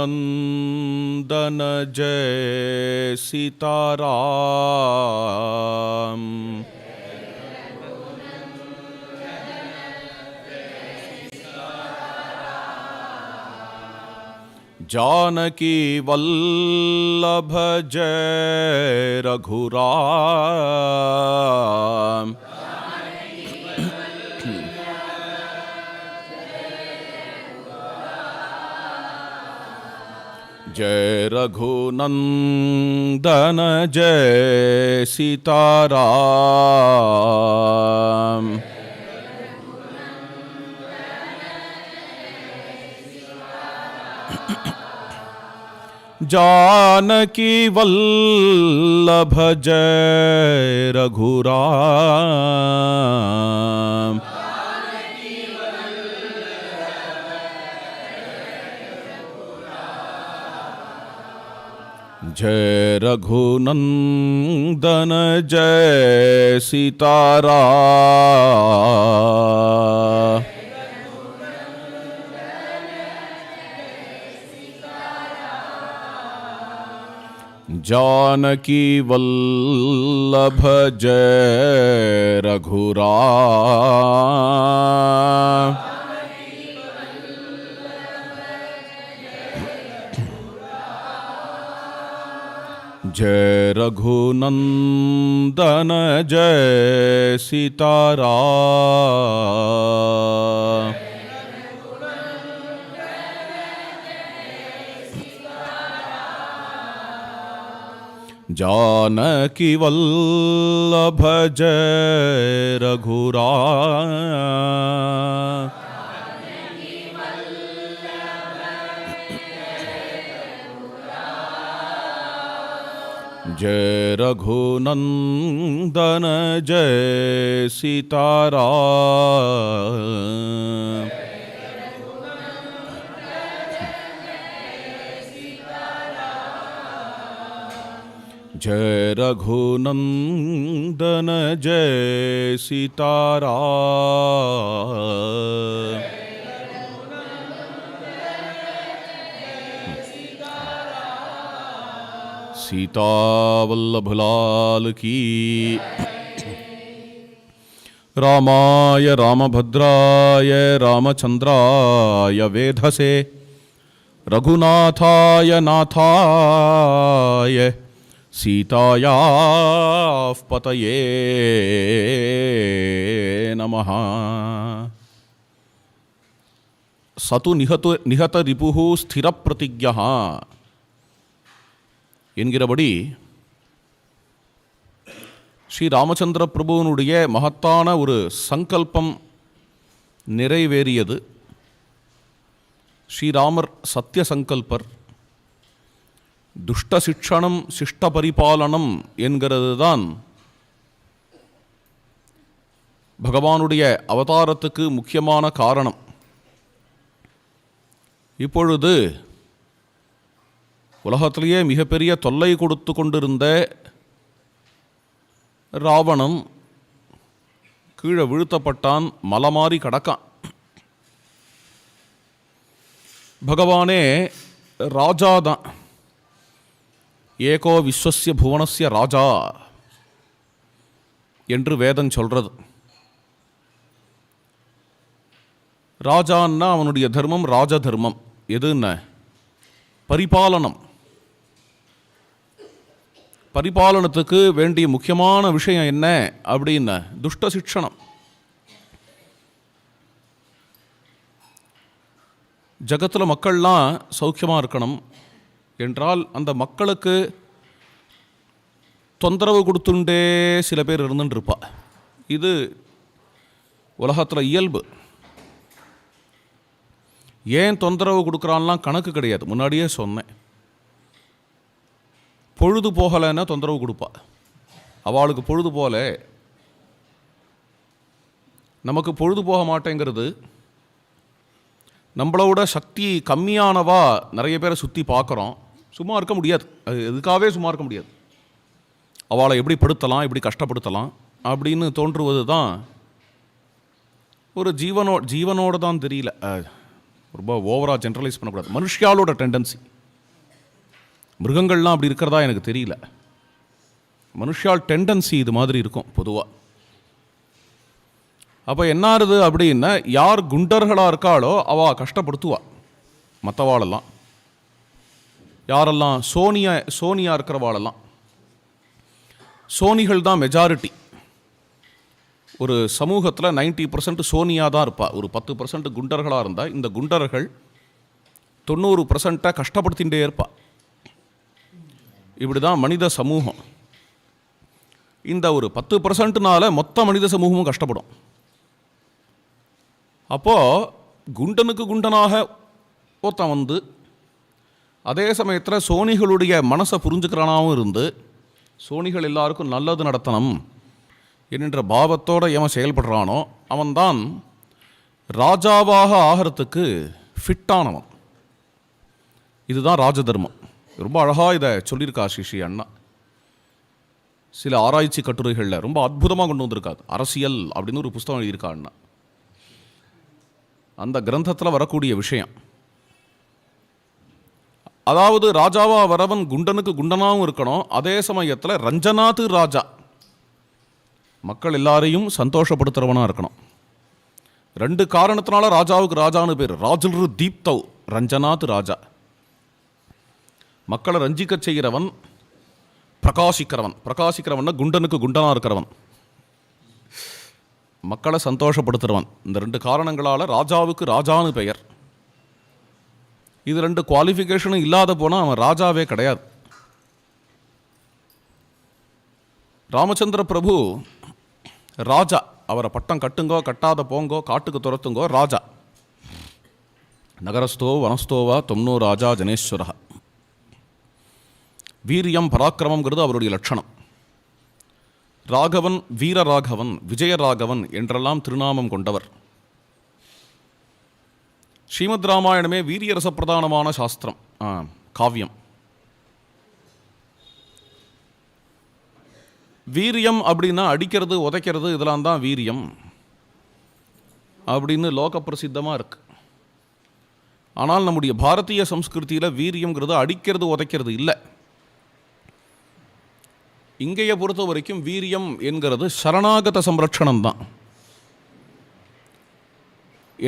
रघुनन्दन जय सीताराम जानकी वल्लभ जय रघुराम जय रघुनन्दन जय सीताराम। जानकी वल्लभ जय रघुराम जय रघुनंदन जय सीतारा। जानकी वल्लभ जय रघुरा। जय रघुनन्दन जय सीतारा जानकी वल्लभ जय रघुरा जय रघुनन्दन जय सीतारा। जय रघुनन्दन जय सीतारा सीतावल्लभलाल्की रामाय रामभद्राय रामचन्द्राय वेधसे। रघुनाथाय नाथाय सीतायाः पतये नमः। स तु निहतु निहत रिपुः स्थिरप्रतिज्ञः। என்கிறபடி ஸ்ரீ ராமச்சந்திர பிரபுவனுடைய மகத்தான ஒரு சங்கல்பம் நிறைவேறியது. ஸ்ரீராமர் சத்திய சங்கல்பர் துஷ்ட சிக்ஷணம் சிஷ்ட பரிபாலனம் என்கிறது தான் பகவானுடைய அவதாரத்துக்கு முக்கியமான காரணம். இப்பொழுது உலகத்திலேயே மிகப்பெரிய தொல்லை கொடுத்து கொண்டிருந்த ராவணன் கீழே வீழ்த்தப்பட்டான் மலமாறி கடக்கான். பகவானே ராஜா தான் ஏகோ விஸ்வசிய புவனசிய ராஜா என்று வேதம் சொல்கிறது ராஜான்னா அவனுடைய தர்மம் ராஜ தர்மம் எதுன்னு? பரிபாலனம். பரிபாலனத்துக்கு வேண்டிய முக்கியமான விஷயம் என்ன அப்படின்னு துஷ்ட சிக்ஷணம் ஜகத்தில் மக்கள்லாம் சௌக்கியமாக இருக்கணும். என்றால் அந்த மக்களுக்கு தொந்தரவு கொடுத்துண்டே சில பேர் இருந்துட்டு இருப்பா இது உலகத்தில் இயல்பு. ஏன் தொந்தரவு கொடுக்குறான்லாம் கணக்கு கிடையாது. முன்னாடியே சொன்னேன். பொழுது போகலைன்னா தொந்தரவு கொடுப்பா. அவளுக்கு பொழுது போல நமக்கு பொழுது போக மாட்டேங்கிறது. நம்மளோட சக்தி கம்மியானவா நிறைய பேரை சுற்றி பார்க்குறோம். சும்மா இருக்க முடியாது. அது எதுக்காகவே சும்மா இருக்க முடியாது. அவளை எப்படி படுத்தலாம் எப்படி கஷ்டப்படுத்தலாம் அப்படின்னு தோன்றுவது தான் ஒரு ஜீவனோ ஜீவனோட தான் தெரியல. ரொம்ப ஓவராக ஜென்ரலைஸ் பண்ணக்கூடாது. மனுஷியாலோட டெண்டன்சி மிருகங்கள்லாம் அப்படி இருக்கிறதா எனக்கு தெரியல. மனுஷால் டெண்டன்சி இது மாதிரி இருக்கும் பொதுவாக அப்போ என்ன ஆறுது அப்படின்னா யார் குண்டர்களாக இருக்காளோ அவள் கஷ்டப்படுத்துவா மற்றவாளெல்லாம் யாரெல்லாம்? சோனியா சோனியா இருக்கிறவாளெல்லாம். சோனிகள் தான் மெஜாரிட்டி ஒரு சமூகத்தில் 90% பர்சன்ட் சோனியா தான் இருப்பாள் ஒரு பத்து பர்சன்ட் குண்டர்களாக இருந்தால் இந்த குண்டர்கள் தொண்ணூறு பர்சன்ட்டை கஷ்டப்படுத்திகிட்டே இருப்பாள் இப்படி தான் மனித சமூகம். இந்த ஒரு பத்து பர்சன்ட்னால மொத்த மனித சமூகமும் கஷ்டப்படும். அப்போது குண்டனுக்கு குண்டனாக ஒருத்தன் வந்து அதே சமயத்தில் சோனிகளுடைய மனசை புரிஞ்சுக்கிறானாவும் இருந்து சோனிகள் எல்லாருக்கும் நல்லது நடத்தணும் என்கின்ற பாவத்தோடு எவன் செயல்படுறானோ அவன்தான் ராஜாவாக ஆகிறதுக்கு ஃபிட்டானவன் இதுதான் ராஜதர்மம் ரொம்ப அழகாக இதை சொல்லியிருக்கா ஆஷிஷி அண்ணா. சில ஆராய்ச்சி கட்டுரைகளில் ரொம்ப அற்புதமாக கொண்டு வந்திருக்காது அரசியல் அப்படின்னு ஒரு புஸ்தகம் எழுதியிருக்கா அண்ணா. அந்த கிரந்தத்தில் வரக்கூடிய விஷயம். அதாவது ராஜாவா வரவன் குண்டனுக்கு குண்டனாகவும் இருக்கணும். அதே சமயத்தில் ரஞ்சனாத்து ராஜா. மக்கள் எல்லாரையும் சந்தோஷப்படுத்துகிறவனாக இருக்கணும். ரெண்டு காரணத்தினால ராஜாவுக்கு ராஜான்னு பேர். ராஜுல்ரு தீப்தவ் ரஞ்சனாத் ராஜா. மக்களை ரஞ்சிக்க செய்கிறவன் பிரகாசிக்கிறவன். பிரகாசிக்கிறவன்னா குண்டனுக்கு குண்டனாக இருக்கிறவன். மக்களை சந்தோஷப்படுத்துகிறவன் இந்த ரெண்டு காரணங்களால் ராஜாவுக்கு ராஜான்னு பெயர். இது ரெண்டு குவாலிஃபிகேஷனும் இல்லாத போனால் அவன் ராஜாவே கிடையாது. ராமச்சந்திர பிரபு ராஜா. அவரை பட்டம் கட்டுங்கோ கட்டாத போங்கோ காட்டுக்கு துரத்துங்கோ ராஜா. நகரஸ்தோ வனஸ்தோவா தொம்னோ ராஜா ஜனேஸ்வரா. வீரியம் பராக்கிரமங்கிறது அவருடைய லட்சணம். ராகவன் வீரராகவன் விஜயராகவன் என்றெல்லாம் திருநாமம் கொண்டவர். ஸ்ரீமத் ராமாயணமே வீரியரச பிரதானமான சாஸ்திரம். காவியம். வீரியம் அப்படின்னா அடிக்கிறது உதைக்கிறது இதெல்லாம் தான் வீரியம். அப்படின்னு லோக பிரசித்தமாக இருக்கு. ஆனால் நம்முடைய பாரதிய சம்ஸ்கிருதியில் வீரியங்கிறது அடிக்கிறது உதைக்கிறது இல்லை. இங்கேயே பொறுத்த வரைக்கும் வீரியம் என்கிறது சரணாகத சம்ரட்சணம் தான்.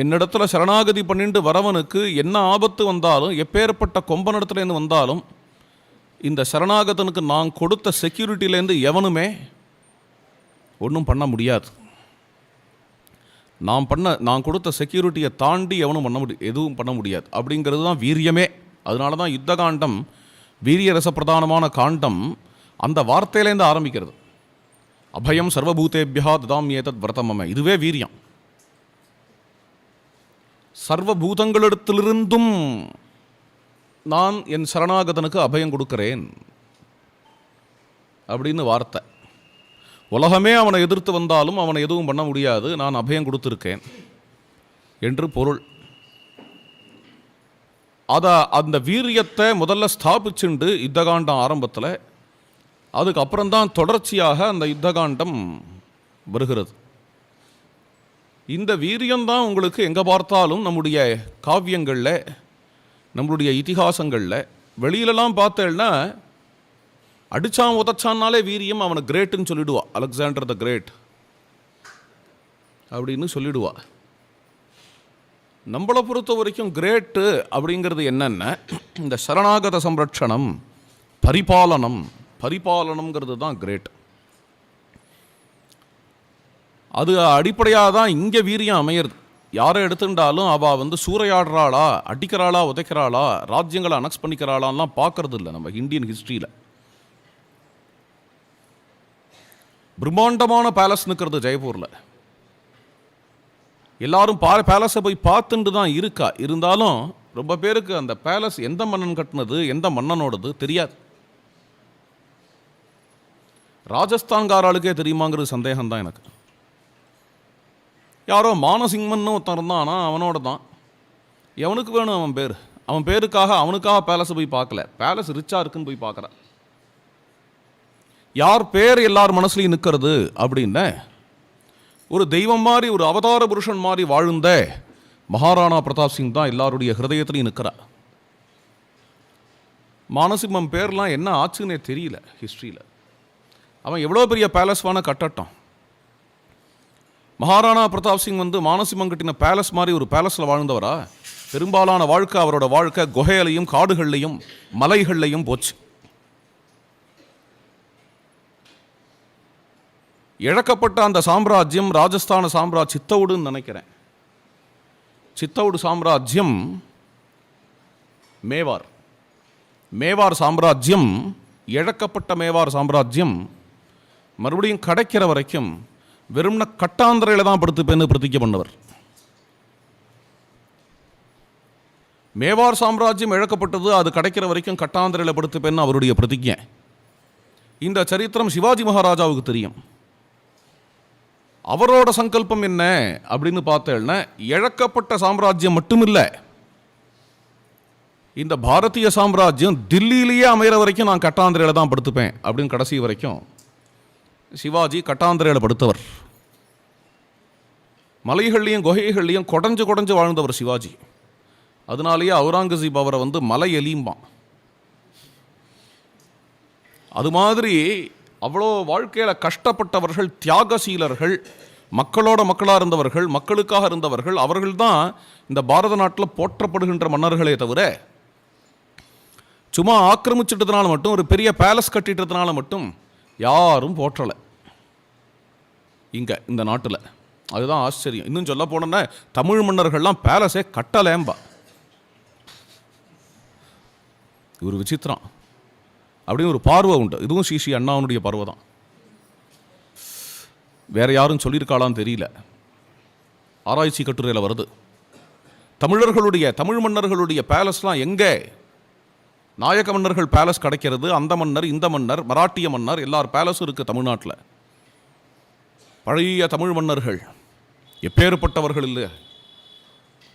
என்னிடத்துல சரணாகதி பண்ணிட்டு வரவனுக்கு என்ன ஆபத்து வந்தாலும் எப்பேற்பட்ட கொம்பனிடத்துலேருந்து வந்தாலும் இந்த சரணாகதனுக்கு நான் கொடுத்த செக்யூரிட்டிலேருந்து எவனுமே ஒன்றும் பண்ண முடியாது. நான் பண்ண நான் கொடுத்த செக்யூரிட்டியை தாண்டி எவனும் பண்ண முடி எதுவும் பண்ண முடியாது. அப்படிங்கிறது தான் வீரியமே. அதனால தான் யுத்த காண்டம் வீரியரச பிரதானமான காண்டம் அந்த வார்த்தையிலேருந்து ஆரம்பிக்கிறது. அபயம் சர்வபூதேபியா ததாம் ஏதத் விரதமம. இதுவே வீரியம். சர்வபூதங்களிடத்திலிருந்தும் நான் என் சரணாகதனுக்கு அபயம் கொடுக்கிறேன். அப்படின்னு வார்த்தை. உலகமே அவனை எதிர்த்து வந்தாலும் அவனை எதுவும் பண்ண முடியாது. நான் அபயம் கொடுத்துருக்கேன். என்று பொருள். அதை அந்த வீரியத்தை முதல்ல ஸ்தாபிச்சுண்டு யுத்தகாண்டம் ஆரம்பத்தில் அதுக்கப்புறம்தான் தொடர்ச்சியாக அந்த யுத்தகாண்டம் வருகிறது. இந்த வீரியம்தான் உங்களுக்கு எங்கே பார்த்தாலும் நம்முடைய காவியங்களில் நம்மளுடைய இதிகாசங்களில் வெளியிலலாம் பார்த்தேன்னா அடித்தான் உதச்சான்னாலே வீரியம் அவனை கிரேட்டுன்னு சொல்லிடுவா. அலெக்சாண்டர் த கிரேட் அப்படின்னு சொல்லிடுவா. நம்மளை பொறுத்த வரைக்கும் கிரேட்டு அப்படிங்கிறது என்னென்ன இந்த சரணாகத சம்ரட்சணம் பரிபாலனம் பரிபாலனம்ங்கிறது தான் கிரேட் அது அடிப்படையாக தான் இங்கே வீரியம் அமையிறது. யாரை எடுத்துட்டாலும் அவள் வந்து சூறையாடுறாளா அடிக்கிறாளா உதைக்கிறாளா ராஜ்யங்களை அனக்ஸ் பண்ணிக்கிறாளான்லாம் பார்க்கறது இல்லை நம்ம இந்தியன் ஹிஸ்ட்ரியில் பிரம்மாண்டமான பேலஸ் நிற்கிறது ஜெயப்பூரில். எல்லாரும் பா பேலஸை போய் பார்த்துட்டு தான் இருக்கா. இருந்தாலும் ரொம்ப பேருக்கு அந்த பேலஸ் எந்த மன்னன் கட்டினது எந்த மன்னனோடது தெரியாது. ராஜஸ்தான்காராளுக்கே தெரியுமாங்கிறது சந்தேகம் தான் எனக்கு. யாரோ மானசிங்கம்னு ஒருத்தன் இருந்தான் ஆனால் அவனோட தான் எவனுக்கு வேணும் அவன் பேர்? அவன் பேருக்காக அவனுக்காக பேலஸை போய் பார்க்கல. பேலஸ் ரிச்சாக இருக்குன்னு போய் பார்க்குறான் யார் பேர் எல்லார் மனசுலையும் நிற்கிறது அப்படின்னு ஒரு தெய்வம் மாதிரி ஒரு அவதார புருஷன் மாதிரி வாழ்ந்த மகாராணா பிரதாப் சிங் தான் எல்லாருடைய ஹிருதயத்திலையும் நிற்கிறார் மானசிம்மம் பேர்லாம் என்ன ஆச்சுன்னே தெரியல ஹிஸ்ட்ரியில் அவன் எவ்வளோ பெரிய பேலஸ்வான கட்டட்டும். மகாராணா பிரதாப் சிங் வந்து மானசிம்மம் கட்டின பேலஸ் மாதிரி ஒரு பேலஸில் வாழ்ந்தவரா? பெரும்பாலான வாழ்க்கை அவரோட வாழ்க்கை குகையிலையும் காடுகள்லையும் மலைகள்லையும் போச்சு. இழக்கப்பட்ட அந்த சாம்ராஜ்யம் ராஜஸ்தான சாம்ராஜ் சித்தவுடுன்னு நினைக்கிறேன். சித்தவுடு சாம்ராஜ்யம் மேவார். மேவார் சாம்ராஜ்யம் இழக்கப்பட்ட மேவார் சாம்ராஜ்யம் மறுபடியும் கிடைக்கிற வரைக்கும் வெறும்ன கட்டாந்தரையில் தான் படுத்துப்பேன்னு பிரதிக்க பண்ணவர். மேவார் சாம்ராஜ்யம் இழக்கப்பட்டது அது கிடைக்கிற வரைக்கும் கட்டாந்திரையில் படுத்துப்பேன்னு அவருடைய பிரதிஜை இந்த சரித்திரம் சிவாஜி மகாராஜாவுக்கு தெரியும். அவரோட சங்கல்பம் என்ன அப்படின்னு பார்த்தேன்னா இழக்கப்பட்ட சாம்ராஜ்யம் மட்டுமில்லை. இந்த பாரதிய சாம்ராஜ்யம் தில்லியிலேயே அமைகிற வரைக்கும் நான் கட்டாந்திரையில் தான் படுத்துப்பேன் அப்படின்னு கடைசி வரைக்கும் சிவாஜி கட்டாந்திரையில் படுத்தவர். மலைகள்லையும் குகைகள்லையும் குடஞ்சு குடஞ்சு வாழ்ந்தவர் சிவாஜி. அதனாலேயே அவுரங்கசீப் அவரை வந்து மலை எலியும்பான் அது மாதிரி அவ்வளோ வாழ்க்கையில் கஷ்டப்பட்டவர்கள் தியாகசீலர்கள் மக்களோட மக்களாக இருந்தவர்கள் மக்களுக்காக இருந்தவர்கள் அவர்கள் தான் இந்த பாரத நாட்டில் போற்றப்படுகின்ற மன்னர்களே தவிர சும்மா ஆக்கிரமிச்சிட்டதுனால மட்டும் ஒரு பெரிய பேலஸ் கட்டிட்டதுனால மட்டும் யாரும் போற்றலை. இங்கே இந்த நாட்டில். அதுதான் ஆச்சரியம். இன்னும் சொல்ல போனோன்னா தமிழ் மன்னர்கள்லாம் பேலஸே கட்டலேம்பா ஒரு விசித்திரம். அப்படின்னு ஒரு பார்வை உண்டு. இதுவும் ஸ்ரீ ஸ்ரீ பார்வை தான் வேற யாரும் சொல்லியிருக்காளான்னு தெரியல. ஆராய்ச்சி கட்டுரையில் வருது. தமிழர்களுடைய தமிழ் மன்னர்களுடைய பேலஸ்லாம் எங்கே? நாயக்க மன்னர்கள் பேலஸ் கிடைக்கிறது அந்த மன்னர் இந்த மன்னர் மராட்டிய மன்னர் எல்லார் பேலஸும் இருக்குது தமிழ்நாட்டில். பழைய தமிழ் மன்னர்கள். எப்பேறுப்பட்டவர்கள் இல்லை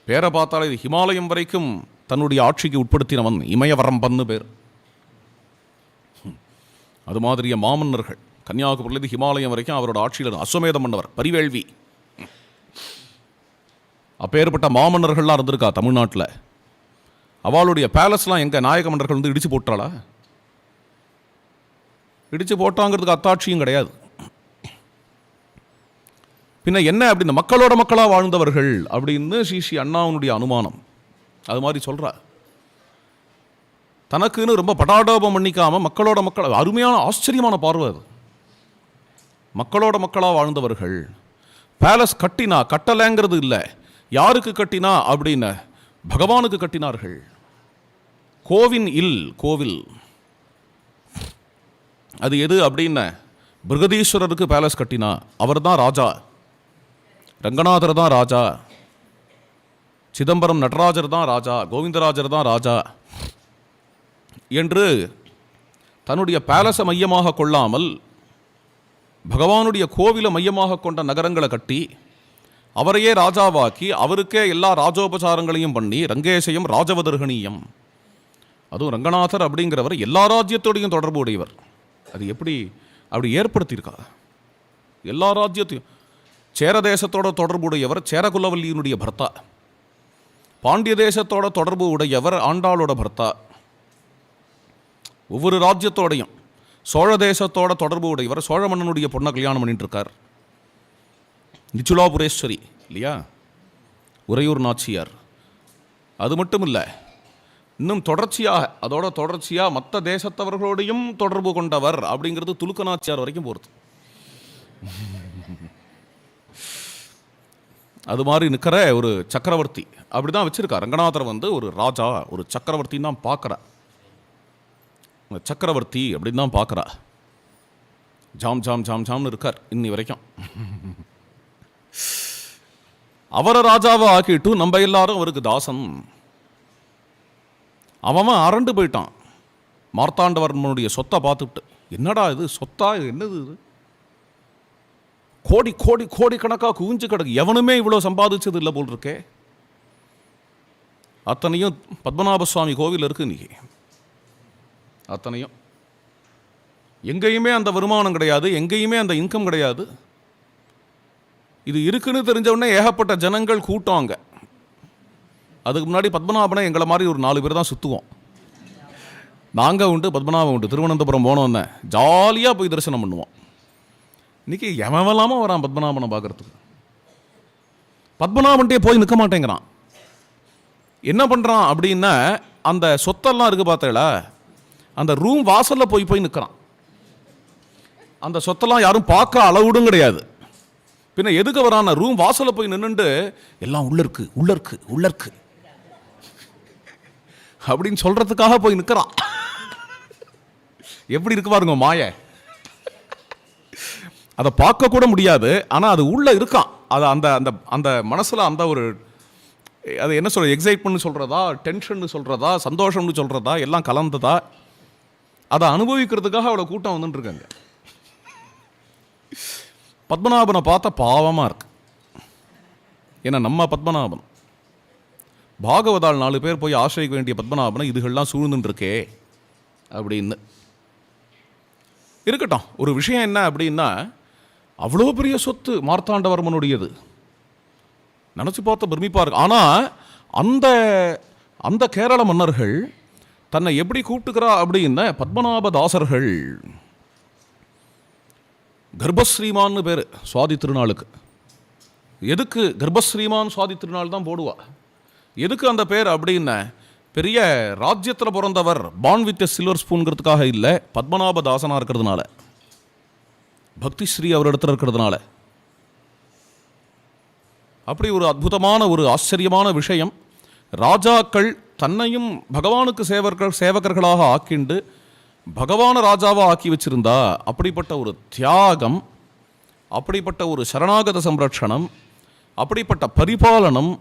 பேரை பார்த்தாலே இது ஹிமாலயம் வரைக்கும் தன்னுடைய ஆட்சிக்கு உட்படுத்தினவன் இமயவரம்பன்னு பேர். அது மாதிரிய மாமன்னர்கள். கன்னியாகுமரியிலிருந்து ஹிமாலயம் வரைக்கும் அவரோட ஆட்சியில் அஸ்வமேத மன்னவர் பரிவேள்வி. அப்பேற்பட்ட மாமன்னர்கள்லாம் இருந்திருக்கா தமிழ்நாட்டில்? அவளுடைய பேலஸ்லாம் எங்கள் நாயக மன்னர்கள் வந்து இடித்து போட்டாளா இடிச்சு போட்டாங்கிறதுக்கு அத்தாட்சியும் கிடையாது. பின்ன என்ன அப்படின்னு மக்களோட மக்களாக வாழ்ந்தவர்கள் அப்படின்னு ஸ்ரீ ஸ்ரீ அனுமானம். அது மாதிரி சொல்றா. தனக்குன்னு ரொம்ப படாடோபம் பண்ணிக்காமல் மக்களோட மக்கள் அருமையான ஆச்சரியமான பார்வை அது. மக்களோட மக்களாக வாழ்ந்தவர்கள் பேலஸ் கட்டினா கட்டலைங்கிறது இல்லை. யாருக்கு கட்டினா அப்படின்னு பகவானுக்கு கட்டினார்கள். கோவின் இல் கோவில். அது எது அப்படின்னு? பிருகதீஸ்வரருக்கு பேலஸ் கட்டினா அவர் தான் ராஜா. ரங்கநாதர் தான் ராஜா. சிதம்பரம் நடராஜர் தான் ராஜா. கோவிந்தராஜர் தான் ராஜா. என்று தன்னுடைய பேலஸை மையமாக கொள்ளாமல் பகவானுடைய கோவிலை மையமாக கொண்ட நகரங்களை கட்டி அவரையே ராஜாவாக்கி அவருக்கே எல்லா ராஜோபசாரங்களையும் பண்ணி ரங்கேசயம் ராஜவதர்கணீயம். அதுவும் ரங்கநாதர் அப்படிங்கிறவர் எல்லா ராஜ்யத்தோடையும் தொடர்பு உடையவர் அது எப்படி அப்படி ஏற்படுத்தியிருக்கா? எல்லா ராஜ்யத்தையும் சேர தேசத்தோட தொடர்பு உடையவர் சேரகுலவல்லியினுடைய பர்த்தா. பாண்டிய தேசத்தோட தொடர்பு உடையவர் ஆண்டாளோட பர்த்தா. ஒவ்வொரு ராஜ்யத்தோடையும் சோழ தேசத்தோட தொடர்பு உடையவர் சோழ மன்னனுடைய பொண்ணை கல்யாணம் பண்ணிட்டு இருக்கார் நிச்சுலாபுரேஸ்வரி இல்லையா? உறையூர் நாச்சியார். அது மட்டும் இல்லை இன்னும் தொடர்ச்சியாக அதோட தொடர்ச்சியாக மற்ற தேசத்தவர்களோடையும் தொடர்பு கொண்டவர் அப்படிங்கிறது துலுக்க நாச்சியார் வரைக்கும் போகிறது அது மாதிரி நிற்கிற ஒரு சக்கரவர்த்தி. அப்படி தான் வச்சுருக்கா ரங்கநாதர் வந்து ஒரு ராஜா ஒரு சக்கரவர்த்தின்னு தான் பார்க்குறா. சக்கரவர்த்தி அப்படின்னு தான் பார்க்குறா. ஜாம் ஜாம் ஜாம் ஜாம்னு இருக்கார் இன்னி வரைக்கும். அவரை ராஜாவை ஆக்கிட்டு நம்ம எல்லாரும் அவருக்கு தாசன். அவன் அவன் அரண்டு போயிட்டான். மார்த்தாண்டவர்மனுடைய சொத்தை பார்த்துட்டு. என்னடா இது? சொத்தா? இது என்னது இது? கோடி கோடி கோடி கணக்காக குவிஞ்சு கிடக்கு. எவனுமே இவ்வளோ சம்பாதிச்சது இல்லை போல் இருக்கே. அத்தனையும் பத்மநாப சுவாமி கோவில் இருக்கு இன்னைக்கு. அத்தனையும். எங்கேயுமே அந்த வருமானம் கிடையாது எங்கேயுமே அந்த இன்கம் கிடையாது. இது இருக்குன்னு தெரிஞ்சவுடனே ஏகப்பட்ட ஜனங்கள் கூட்டம் அங்கே. அதுக்கு முன்னாடி பத்மநாபனை எங்களை மாதிரி ஒரு நாலு பேர் தான் சுற்றுவோம் நாங்கள் உண்டு பத்மநாபம் உண்டு. திருவனந்தபுரம் போனோன்னே ஜாலியாக போய் தரிசனம் பண்ணுவோம். இன்னைக்கு எவன் வரான் பத்மநாபனை பார்க்குறதுக்கு? பத்மநாபன்ட்டே போய் நிற்க மாட்டேங்கிறான். என்ன பண்ணுறான் அப்படின்னா அந்த சொத்தெல்லாம் இருக்கு பார்த்தேல அந்த ரூம் வாசலில் போய் போய் நிற்கிறான் அந்த சொத்தெல்லாம் யாரும் பார்க்க அளவுடும் கிடையாது. பின்ன எதுக்கு வரான? ரூம் வாசலில் போய் நின்றுண்டு எல்லாம் உள்ள இருக்கு உள்ள இருக்கு உள்ள இருக்கு. அப்படின்னு சொல்றதுக்காக போய் நிற்கிறான் எப்படி இருக்கு பாருங்க மாய. அதை பார்க்க கூட முடியாது ஆனால் அது உள்ளே இருக்கான். அது அந்த அந்த அந்த மனசில் அந்த ஒரு அது என்ன சொல்ற எக்ஸைட்மெண்ட் சொல்கிறதா டென்ஷன் சொல்கிறதா சந்தோஷம்னு சொல்கிறதா எல்லாம் கலந்ததா அதை அனுபவிக்கிறதுக்காக அவ்வளோ கூட்டம் வந்துட்டு இருக்காங்க. பத்மநாபனை பார்த்தா பாவமாக இருக்கு. ஏன்னா நம்ம பத்மநாபன். பாகவதால் நாலு பேர் போய் ஆசிரியிக்க வேண்டிய பத்மநாபனை இதுகள்லாம் சூழ்ந்துட்டுருக்கே அப்படின்னு. இருக்கட்டும் ஒரு விஷயம் என்ன அப்படின்னா அவ்வளோ பெரிய சொத்து மார்த்தாண்டவர்மனுடையது. நினச்சி பார்த்த பிரமிப்பா இருக்கு ஆனால் அந்த அந்த கேரள மன்னர்கள் தன்னை எப்படி கூப்பிட்டுக்கிறா அப்படின்னா பத்மநாப தாசர்கள் கர்ப்பஸ்ரீமான்னு பேர் சுவாதி திருநாளுக்கு. எதுக்கு கர்ப்பஸ்ரீமான் சுவாதி திருநாள் தான் போடுவா? எதுக்கு அந்த பேர் அப்படின்னா பெரிய ராஜ்யத்தில் பிறந்தவர் பான் வித் சில்வர் ஸ்பூன்கிறதுக்காக இல்லை பத்மநாபதாசனாக இருக்கிறதுனால. பக்தி ஸ்ரீ அவர் இடத்துல இருக்கிறதுனால. அப்படி ஒரு அற்புதமான ஒரு ஆச்சரியமான விஷயம் ராஜாக்கள் தன்னையும் பகவானுக்கு சேவர்கள் சேவகர்களாக ஆக்கிண்டு பகவான ராஜாவாக ஆக்கி வச்சிருந்தா அப்படிப்பட்ட ஒரு தியாகம் அப்படிப்பட்ட ஒரு சரணாகத சம்ரட்சணம் அப்படிப்பட்ட பரிபாலனம்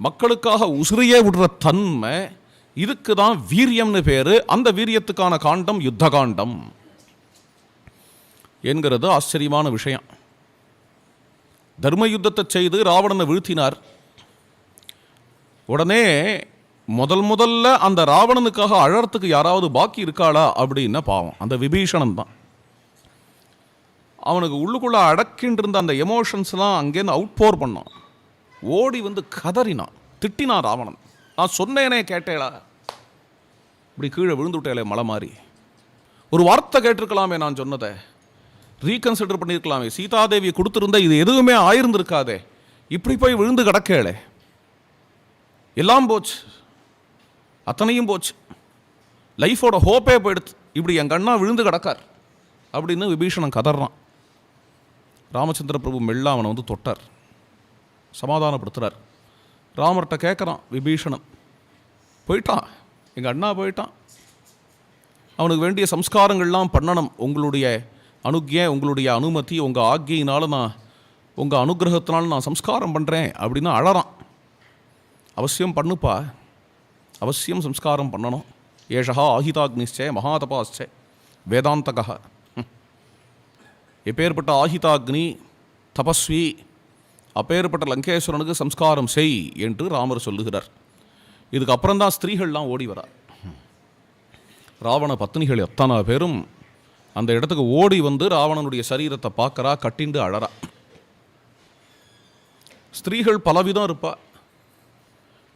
மக்களுக்காக உசிரியே விடுற தன்மை இதுக்கு தான் வீரியம்னு பேர். அந்த வீரியத்துக்கான காண்டம் யுத்த காண்டம் என்கிறது ஆச்சரியமான விஷயம். தர்ம யுத்தத்தை செய்து ராவணனை வீழ்த்தினார். உடனே முதல் முதல்ல அந்த ராவணனுக்காக அழறத்துக்கு யாராவது பாக்கி இருக்காளா அப்படின்னா பாவம். அந்த விபீஷணன் தான். அவனுக்கு உள்ளுக்குள்ளே அடக்கின்றிருந்த அந்த எமோஷன்ஸ்லாம் அங்கேருந்து அவுட் போர் பண்ணான். ஓடி வந்து கதறினான். திட்டினான் ராவணன். நான் சொன்னேனே கேட்டேளா? இப்படி கீழே விழுந்துட்டேலே மலை மாறி. ஒரு வார்த்தை கேட்டிருக்கலாமே நான் சொன்னதை. ரீகன்சிடர் பண்ணியிருக்கலாமே சீதாதேவி கொடுத்துருந்தா இது எதுவுமே ஆயிருந்திருக்காதே. இப்படி போய் விழுந்து கிடக்கேளே. எல்லாம் போச்சு. அத்தனையும் போச்சு. லைஃபோட ஹோப்பே போயிடுத்து. இப்படி என் கண்ணா விழுந்து கிடக்கார். அப்படின்னு விபீஷணன் கதறான். ராமச்சந்திர பிரபு மெல்ல அவனை வந்து தொட்டார். சமாதானப்படுத்துறார். ராமர்கிட்ட கேட்குறான் விபீஷணன். போயிட்டான். எங்கள் அண்ணா போயிட்டான். அவனுக்கு வேண்டிய சம்ஸ்காரங்கள்லாம் பண்ணணும். உங்களுடைய அனுக்கே உங்களுடைய அனுமதி உங்கள் ஆக்கியினால் நான் உங்கள் அனுகிரகத்தினால நான் சம்ஸ்காரம் பண்ணுறேன் அப்படின்னு அழறான். அவசியம் பண்ணுப்பா. அவசியம் சம்ஸ்காரம் பண்ணணும். ஏஷா ஆஹிதாக்னிச்சே மகாதபாச்சே வேதாந்தகா எப்பேற்பட்ட ஆஹிதாக்னி தபஸ்வி அப்பேற்பட்ட லங்கேஸ்வரனுக்கு சம்ஸ்காரம் செய் என்று ராமர் சொல்லுகிறார். இதுக்கு அப்புறம் தான் ஸ்திரீகள்லாம் ஓடி வரா. ராவண பத்னிகள் எத்தனை பேரும் அந்த இடத்துக்கு ஓடி வந்து ராவணனுடைய சரீரத்தை பார்க்கறா கட்டிண்டு அழறா. ஸ்திரீகள் பலவிதம் இருப்பா.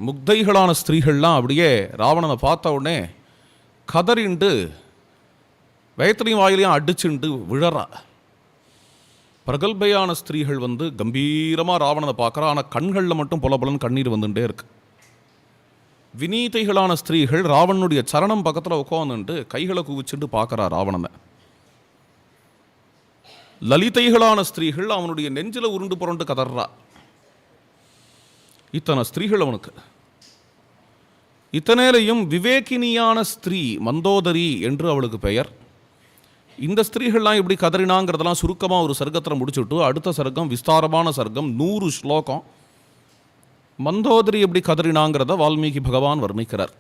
முக்தைகளான ஸ்திரீகள்லாம் அப்படியே ராவணனை பார்த்த உடனே கதறிண்டு வயத்திரையும் வாயிலையும் அடிச்சுண்டு விழறா. பிரகல்பையான ஸ்திரீகள் வந்து கம்பீரமாக ராவணனை பார்க்குறா. ஆனால் கண்களில் மட்டும் பொல பொலன்னு கண்ணீர் வந்துட்டே இருக்கு. வினீதைகளான ஸ்திரீகள் ராவணனுடைய சரணம் பக்கத்தில் உட்காந்துட்டு கைகளை குவிச்சுட்டு பார்க்குறா ராவணனை. லலிதைகளான ஸ்திரீகள் அவனுடைய நெஞ்சில் உருண்டு புரண்டு கதறா. இத்தனை ஸ்திரீகள் அவனுக்கு. இத்தனையிலையும் விவேகினியான ஸ்திரீ மந்தோதரி என்று அவளுக்கு பெயர். இந்த ஸ்திரீகள்லாம் எப்படி கதறினாங்கிறதெல்லாம் சுருக்கமாக ஒரு சர்க்கத்தில் முடிச்சுட்டு அடுத்த சர்க்கம் விஸ்தாரமான சர்க்கம் நூறு ஸ்லோகம். மந்தோதரி எப்படி கதறினாங்கிறத வால்மீகி பகவான் வர்ணிக்கிறார்.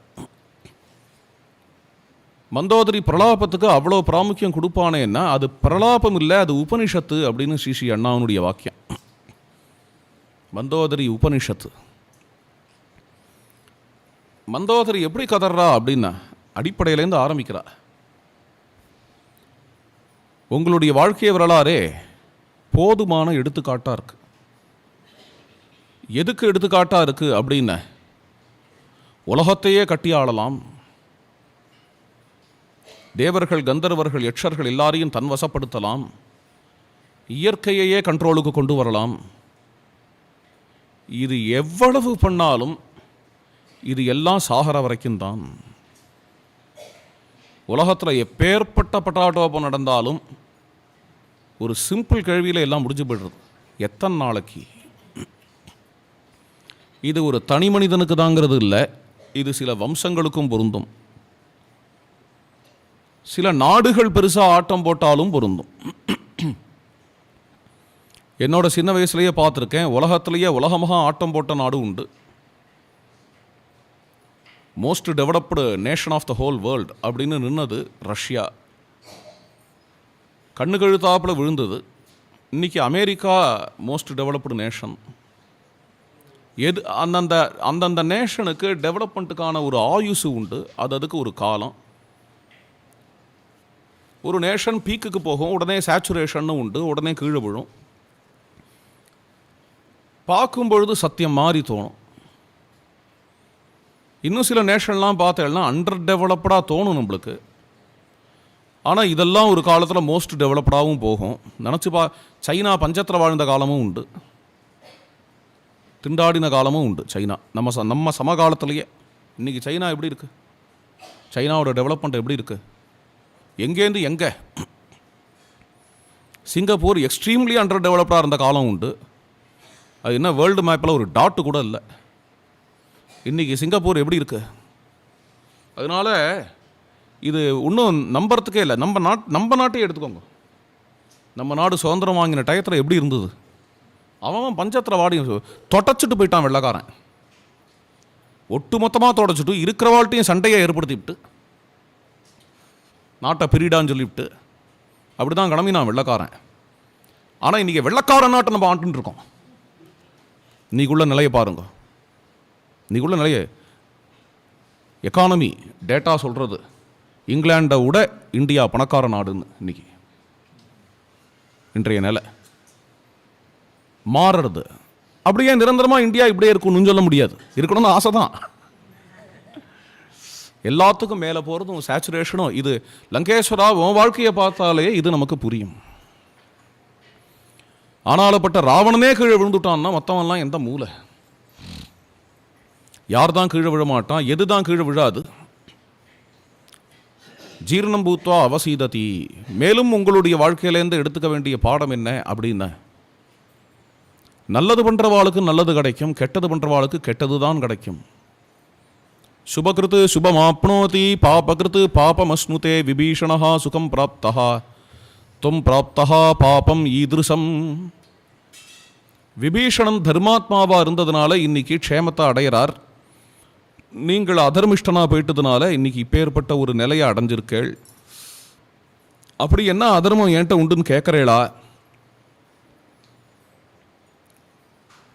மந்தோதரி பிரலாபத்துக்கு அவ்வளோ பிராமுக்கியம் கொடுப்பானேன்னா அது பிரலாபம் இல்லை அது உபனிஷத்து அப்படின்னு ஸ்ரீ ஸ்ரீ அண்ணாவனுடைய வாக்கியம். மந்தோதரி உபனிஷத்து. மந்தோதரி எப்படி கதறா அப்படின்னா அடிப்படையிலேருந்து ஆரம்பிக்கிறா. உங்களுடைய வாழ்க்கை வரலாறே போதுமான எடுத்துக்காட்டாக இருக்கு. எதுக்கு எடுத்துக்காட்டாக இருக்கு அப்படின்னு உலகத்தையே கட்டி ஆளலாம். தேவர்கள் கந்தர்வர்கள் யக்ஷர்கள் எல்லாரையும் தன் வசப்படுத்தலாம் இயற்கையையே கண்ட்ரோலுக்கு கொண்டு வரலாம். இது எவ்வளவு பண்ணாலும் இது எல்லாம் சாகர வரைக்கும் தான். உலகத்தில் எப்பேற்பட்ட பட்டாட்டோப்பம் நடந்தாலும் ஒரு சிம்பிள் கேள்வியில் எல்லாம் முடிஞ்சு போய்டுறது. எத்தனை நாளைக்கு? இது ஒரு தனி மனிதனுக்கு தாங்கிறது இல்லை. இது சில வம்சங்களுக்கும் பொருந்தும். சில நாடுகள் பெருசாக ஆட்டம் போட்டாலும் பொருந்தும். என்னோட சின்ன வயசுலேயே பார்த்துருக்கேன் உலகத்திலேயே உலகமாக ஆட்டம் போட்ட நாடு உண்டு. Most developed nation of the whole world அப்படின்னு நின்னது ரஷ்யா. கண்ணு கழுத்தாப்புல விழுந்தது. இன்றைக்கி அமெரிக்கா மோஸ்ட் டெவலப்டு நேஷன் எது அந்தந்த அந்தந்த நேஷனுக்கு டெவலப்மெண்ட்டுக்கான ஒரு ஆயுசு உண்டு. அது அதுக்கு ஒரு காலம். ஒரு நேஷன் பீக்குக்கு போகும் உடனே சேச்சுரேஷன் உண்டு உடனே கீழே விழும். பார்க்கும் பொழுது சத்தியம் மாறி தோணும். இன்னும் சில நேஷன்லாம் பார்த்தேன்னா அண்டர் டெவலப்டாக தோணும் நம்மளுக்கு. ஆனால் இதெல்லாம் ஒரு காலத்தில் மோஸ்ட் டெவலப்டாகவும் போகும். நினச்சி பா சைனா பஞ்சத்தில் வாழ்ந்த காலமும் உண்டு. திண்டாடின காலமும் உண்டு சைனா. நம்ம ச நம்ம சமகாலத்திலேயே. இன்றைக்கி சைனா எப்படி இருக்குது சைனாவோட டெவலப்மெண்ட் எப்படி இருக்குது எங்கேருந்து எங்கே? சிங்கப்பூர் எக்ஸ்ட்ரீம்லி அண்டர் டெவலப்டாக இருந்த காலம் உண்டு. அது என்ன வேர்ல்டு மேப்பில் ஒரு டாட்டு கூட இல்லை. இன்றைக்கி சிங்கப்பூர் எப்படி இருக்கு? அதனால் இது இன்னும் நம்புறதுக்கே இல்லை. நம்ம நாட் நம்ம நாட்டையே எடுத்துக்கோங்க. நம்ம நாடு சுதந்திரம் வாங்கின டயத்தில் எப்படி இருந்தது? அவன் பஞ்சத்தில் வாடி தொடச்சிட்டு போயிட்டான் வெள்ளக்காரன். ஒட்டு மொத்தமாக தொடச்சிட்டு இருக்கிற வாழ்க்கையும் சண்டையை ஏற்படுத்திவிட்டு நாட்டை பிரிடான்னு சொல்லிவிட்டு அப்படி தான் கிளம்பினான் வெள்ளக்காரன். ஆனால் இன்றைக்கி வெள்ளக்காரன் நாட்டை நம்ம ஆண்டுருக்கோம் இன்றைக்குள்ள நிலையை பாருங்க. இன்றைக்குள்ள நிலையை எக்கானமி டேட்டா சொல்கிறது இங்கிலாண்டை விட இந்தியா பணக்கார நாடுன்னு இன்னைக்கு. இன்றைய நிலை. மாறுறது. அப்படியே நிரந்தரமாக இந்தியா இப்படியே இருக்கணும்னு சொல்ல முடியாது. இருக்கணும்னு ஆசை தான் எல்லாத்துக்கும் மேலே போகிறதும் சேச்சுரேஷனும் இது. லங்கேஸ்வரா உன் வாழ்க்கையை பார்த்தாலே இது நமக்கு புரியும். ஆனாலப்பட்ட ராவணனே கீழே விழுந்துட்டான்னா மற்றவன்லாம் எந்த மூலை யார் தான் கீழே விழமாட்டான் எது தான் கீழே விழாது? ஜீரணம் பூத்வா அவசீததி. மேலும் உங்களுடைய வாழ்க்கையிலேருந்து எடுத்துக்க வேண்டிய பாடம் என்ன அப்படின்னு நல்லது பண்ணுறவாளுக்கு நல்லது கிடைக்கும் கெட்டது பண்ணுறவாளுக்கு கெட்டது தான் கிடைக்கும். சுபகிருத் சுபமாப்னோதி பாபகிருத் பாபமஸ்னுதே விபீஷணா சுகம் பிராப்தா துவம் பிராப்தா பாபம் ஈதிருஷம் விபீஷணன் தர்மாத்மாவாக இருந்ததுனால இன்னைக்கு க்ஷேமத்தை அடையிறார். நீங்கள் அதர்மிஷ்டனா போயிட்டதுனால இன்னைக்கு இப்பேற்பட்ட ஒரு நிலையை அடைஞ்சிருக்கேள். அப்படி என்ன அதர்மம் என்கிட்ட உண்டுன்னு கேட்குறேளா?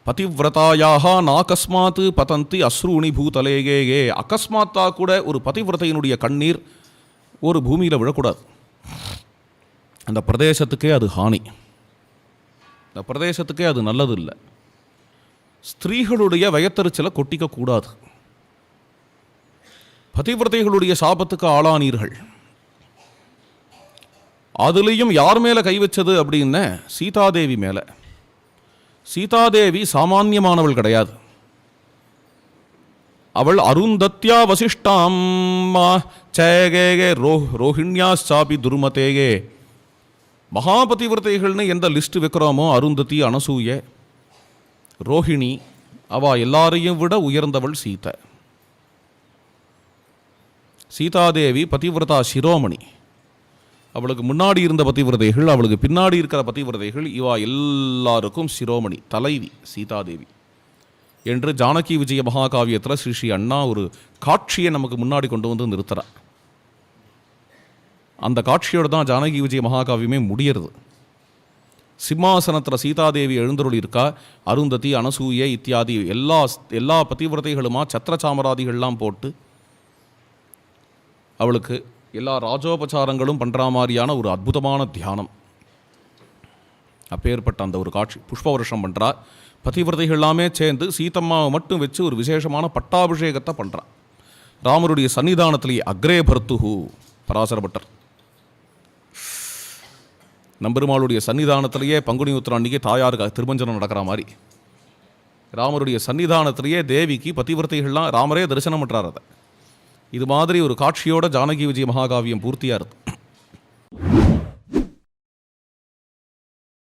பதிவிரதாயாக நாகஸ்மாத்து பதந்தி அஸ்ரூணி பூதலேகேயே அகஸ்மாத்தா கூட ஒரு பதிவிரதையினுடைய கண்ணீர் ஒரு பூமியில் விழக்கூடாது. அந்த பிரதேசத்துக்கே அது ஹானி. அந்த பிரதேசத்துக்கே அது நல்லது இல்லை ஸ்திரீகளுடைய வயத்தறிச்சலை கொட்டிக்கக்கூடாது பதிவிரதைகளுடைய சாபத்துக்கு ஆளானீர்கள். அதுலேயும் யார் மேலே கை வச்சது அப்படின்னு சீதாதேவி மேலே. சீதாதேவி சாமானியமானவள் கிடையாது. அவள் அருந்தத்யா வசிஷ்டாம் சேகேகே ரோ ரோஹிண்யா சாபி துருமதேகே. மகாபதிவிரதைகள்னு எந்த லிஸ்ட் வைக்கிறோமோ அருந்ததி அனசூய ரோஹிணி அவ எல்லாரையும் விட உயர்ந்தவள் சீதை. சீதாதேவி பதிவிரதா சிரோமணி. அவளுக்கு முன்னாடி இருந்த பத்திவிரதைகள் அவளுக்கு பின்னாடி இருக்கிற பத்திவிரதைகள் இவா எல்லாருக்கும் சிரோமணி தலைவி சீதாதேவி. என்று ஜானகி விஜய மகாகாவியத்தில் ஸ்ரீ ஸ்ரீ அண்ணா ஒரு காட்சியை நமக்கு முன்னாடி கொண்டு வந்து நிறுத்துறார் அந்த காட்சியோட தான் ஜானகி விஜய மகாகாவியமே முடியறது. சிம்மாசனத்தில் சீதாதேவி எழுந்தருள் இருக்கா அருந்ததி அனசூய இத்தியாதி எல்லா எல்லா பத்திவிரதைகளுமா சத்திர சாமராதிகள்லாம் போட்டு அவளுக்கு எல்லா ராஜோபச்சாரங்களும் பண்ணுற மாதிரியான ஒரு அற்புதமான தியானம். அப்பேற்பட்ட அந்த ஒரு காட்சி புஷ்ப வருஷம் பண்ணுறா பதிவிரதைகள் எல்லாமே சேர்ந்து சீத்தம்மாவை மட்டும் வச்சு ஒரு விசேஷமான பட்டாபிஷேகத்தை பண்ணுறா ராமருடைய சன்னிதானத்திலேயே அக்ரே பர்த்துஹு பராசரப்பட்டர் நம்பெருமாளுடைய சன்னிதானத்திலேயே பங்குனி உத்திராண்டிக்கு தாயாருக்கு திருமஞ்சனம் நடக்கிற மாதிரி. ராமருடைய சன்னிதானத்திலேயே தேவிக்கு பதிவிரத்தைகள்லாம் ராமரே தரிசனம் பண்ணுறார் அதை. இது மாதிரி ஒரு காட்சியோட ஜானகி விஜய மகாகாவியம் பூர்த்தியாக இருக்கு